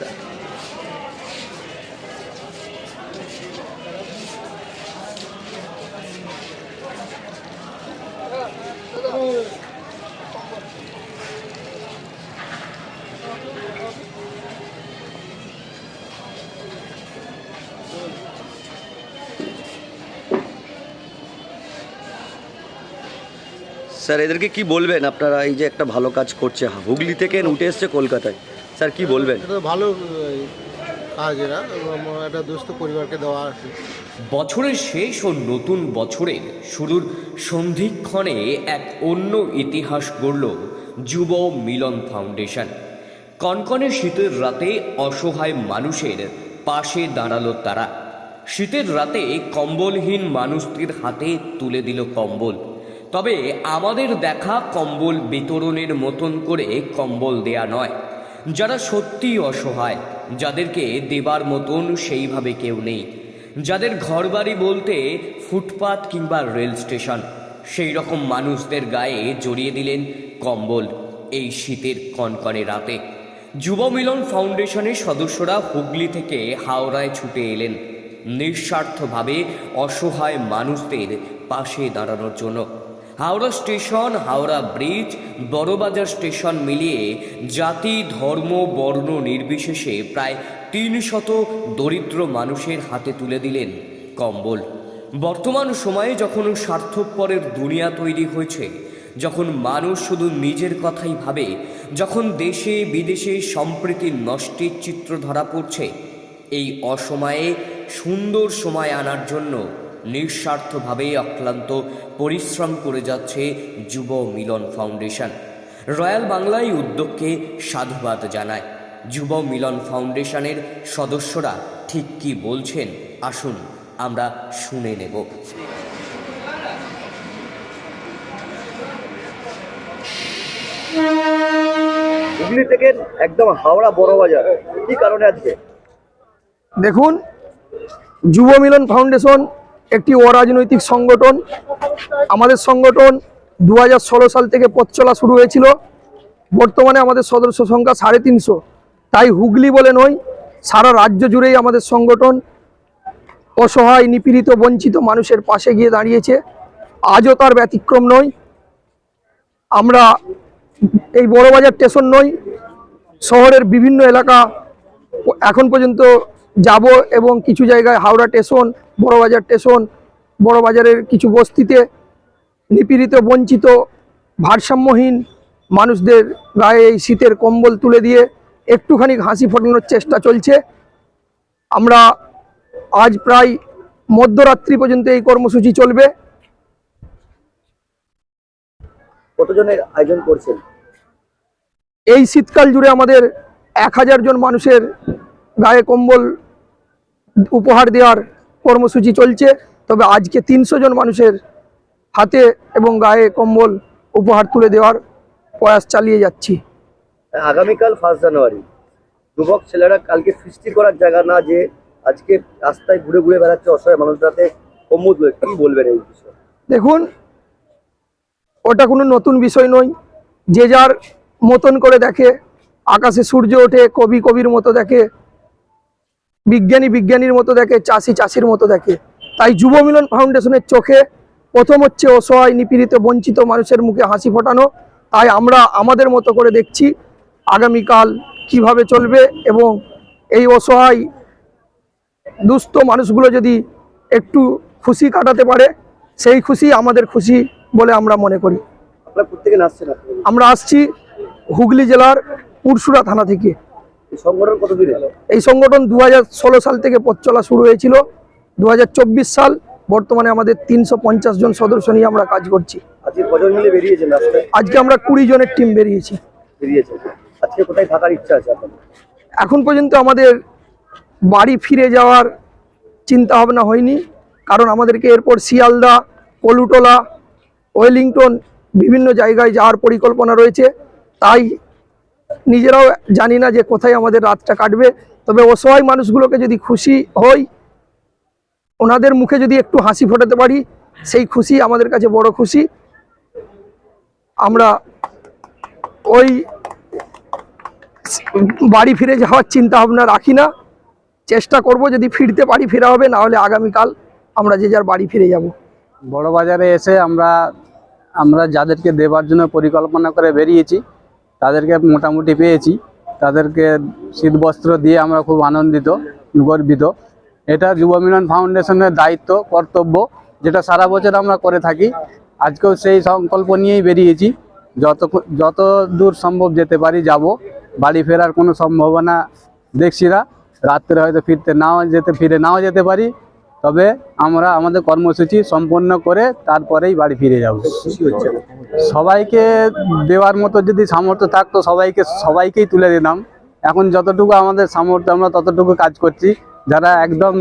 Sir, এদেরকে কি বলবেন? আপনারা এই যে একটা ভালো কাজ করছে। হুগলি থেকে উঠে এসছে কলকাতায়। স্যার কি বলবেন? ভালো আহ, কাজ এরা। একটা দুস্থ পরিবারকে দেওয়া আছে। বছরের শেষ ও নতুন বছরের শুরুর সন্ধিক্ষণে এক অন্য ইতিহাস গড়ল যুব মিলন ফাউন্ডেশন। কনকনে শীতের রাতে অসহায় মানুষের পাশে দাঁড়াল তারা। শীতের রাতে কম্বলহীন মানুষটির হাতে তুলে দিল কম্বল। তবে আমাদের দেখা কম্বল বিতরণের মতন করে কম্বল দেয়া নয়। যারা সত্যিই অসহায়, যাদেরকে দেবার মতন সেইভাবে কেউ নেই। যাদের ঘরবাড়ি বলতে ফুটপাত কিংবা রেল স্টেশন, সেই রকম মানুষদের গায়ে জড়িয়ে দিলেন কম্বল এই শীতের কনকনে রাতে। যুব মিলন ফাউন্ডেশনের সদস্যরা হুগলি থেকে হাওড়ায় ছুটে এলেন, নিঃস্বার্থভাবে অসহায় মানুষদের পাশে দাঁড়ানোর জন্য। Howrah station, Howrah bridge Burrabazar station মিলিয়ে জাতি, ধর্ম, বর্ণ নির্বিশেষে প্রায় তিন শত দরিদ্র মানুষের হাতে তুলে দিলেন কম্বল। বর্তমান সময়ে যখন স্বার্থপরের দুনিয়া তৈরি হয়েছে, যখন মানুষ শুধু নিজের কথাই ভাবে, যখন দেশে বিদেশে সম্প্রীতির নষ্টের চিত্র ধরা পড়ছে, এই অসময়ে সুন্দর সময় আনার জন্য নিঃস্বার্থভাবে অক্লান্ত পরিশ্রম করে যাচ্ছে যুব মিলন ফাউন্ডেশন। রয়্যাল বাংলা এই উদ্যোগকে সাধুবাদ জানায়। যুব মিলন ফাউন্ডেশনের সদস্যরা ঠিক কি বলছেন? আসুন আমরা শুনে নেব। হুগলি থেকে একদম হাওড়া বড় বাজার। কি কারণে আজকে? দেখুন যুব মিলন ফাউন্ডেশন একটি অরাজনৈতিক সংগঠন। আমাদের সংগঠন দু হাজার ষোলো সাল থেকে পথ চলা শুরু হয়েছিল। বর্তমানে আমাদের সদস্য সংখ্যা সাড়ে তিনশো। তাই হুগলি বলে নয়, সারা রাজ্য জুড়েই আমাদের সংগঠন অসহায়, নিপীড়িত, বঞ্চিত মানুষের পাশে গিয়ে দাঁড়িয়েছে। আজও তার ব্যতিক্রম নয়। আমরা এই বড়বাজার স্টেশন নয়, শহরের বিভিন্ন এলাকা এখন পর্যন্ত যাব এবং কিছু জায়গায় হাওড়া স্টেশন বড়বাজার স্টেশন বড়বাজারের কিছু বস্তিতে নিপীড়িত বঞ্চিত ভারসাম্যহীন মানুষদের গায়ে এই শীতের কম্বল তুলে দিয়ে একটুখানি হাসি ফোটানোর চেষ্টা চলছে। আমরা আজ প্রায় মধ্যরাত্রি পর্যন্ত এই কর্মসূচি চলবে। কতজনের আয়োজন করছেন? এই শীতকাল জুড়ে আমাদের এক হাজার জন মানুষের গায়ে কম্বল উপহার দেওয়ার কর্মসূচি চলছে তবে আজকে তিনশো জন মানুষের হাতে এবং গায়ে কম্বল উপহার তুলে দেওয়ার প্রয়াস চালিয়ে যাচ্ছি। আগামীকাল ফার্স্ট জানুয়ারি যুবক ছেলেরা কালকে সৃষ্টি করার জায়গা না যে আজকে রাস্তায় ঘুরে ঘুরে বেড়াচ্ছে অসহায় মানুষরাতে। কম্বল তুলে কি বলবেন এই বিষয়ে? দেখুন ওটা কোনো নতুন বিষয় নয়। যে যার মতন করে দেখে আকাশে সূর্য ওঠে কবি কবির মতো দেখে বিজ্ঞানী বিজ্ঞানীর মতো দেখে চাষি চাষির মতো দেখে। তাই যুব মিলন ফাউন্ডেশনের চোখে প্রথম হচ্ছে অসহায় নিপীড়িত বঞ্চিত মানুষের মুখে হাসি ফোটানো। তাই আমরা আমাদের মতো করে দেখছি আগামীকাল কীভাবে চলবে এবং এই অসহায় দুস্থ মানুষগুলো যদি একটু খুশি কাটাতে পারে সেই খুশি আমাদের খুশি বলে আমরা মনে করি। আমরা আসছি হুগলি জেলার পুরসুরা থানা থেকে। এই সংগঠন দু হাজার ষোলো সাল থেকে পথ চলা শুরু হয়েছিল। দু হাজার চব্বিশ সাল বর্তমানে আমাদের তিনশো পঞ্চাশ জন সদস্য নিয়ে আমরা কাজ করছি। আজকে আমরা কুড়ি জনের টিম বেরিয়েছি। এখন পর্যন্ত আমাদের বাড়ি ফিরে যাওয়ার চিন্তা ভাবনা হয়নি। কারণ আমাদেরকে এরপর শিয়ালদা কলুটোলা ওয়েলিংটন বিভিন্ন জায়গায় যাওয়ার পরিকল্পনা রয়েছে। তাই নিজেরাও জানি না যে কোথায় আমাদের রাতটা কাটবে। তবে অসহায় মানুষগুলোকে যদি খুশি হই, ওনাদের মুখে যদি একটু হাসি ফোটাতে পারি, সেই খুশি আমাদের কাছে বড় খুশি। আমরা ওই বাড়ি ফিরে যাওয়ার চিন্তা ভাবনা রাখি না। চেষ্টা করব যদি ফিরতে পারি, ফেরা হবে, না হলে আগামীকাল আমরা যে যার বাড়ি ফিরে যাব। বড় বাজারে এসে আমরা আমরা যাদেরকে দেবার জন্য পরিকল্পনা করে বেরিয়েছি তাদেরকে মোটামুটি পেয়েছি। তাদেরকে শীতবস্ত্র দিয়ে আমরা খুব আনন্দিত, গর্বিত। এটা যুব মিলন ফাউন্ডেশনের দায়িত্ব, কর্তব্য, যেটা সারা বছর আমরা করে থাকি। আজকেও সেই সংকল্প নিয়েই বেরিয়েছি। যত যত দূর সম্ভব যেতে পারি যাব। বাড়ি ফেরার কোনো সম্ভাবনা দেখছি না। রাত্রে হয়তো ফিরতে নাও যেতে ফিরে নাও যেতে পারি। তবে আমরা আমাদের কর্মসূচি সম্পন্ন করে তারপরেই বাড়ি ফিরে যাব। সবাইকে দেওয়ার মতো যদি সামর্থ্য থাকতো সবাইকে সবাইকেই তুলে দিতাম। এখন যতটুকু আমাদের সামর্থ্য আমরা ততটুকু কাজ করছি। যারা একদম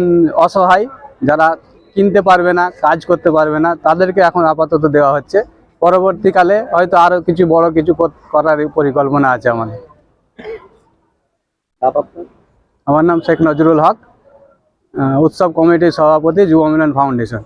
অসহায় যারা কিনতে পারবে না কাজ করতে পারবে না তাদেরকে এখন আপাতত দেওয়া হচ্ছে। পরবর্তীকালে হয়তো আরও কিছু বড় কিছু করার পরিকল্পনা আছে আমাদের। আমার নাম শেখ নজরুল হক। উৎসব কমিটির সভাপতি যুব মিলন ফাউন্ডেশন।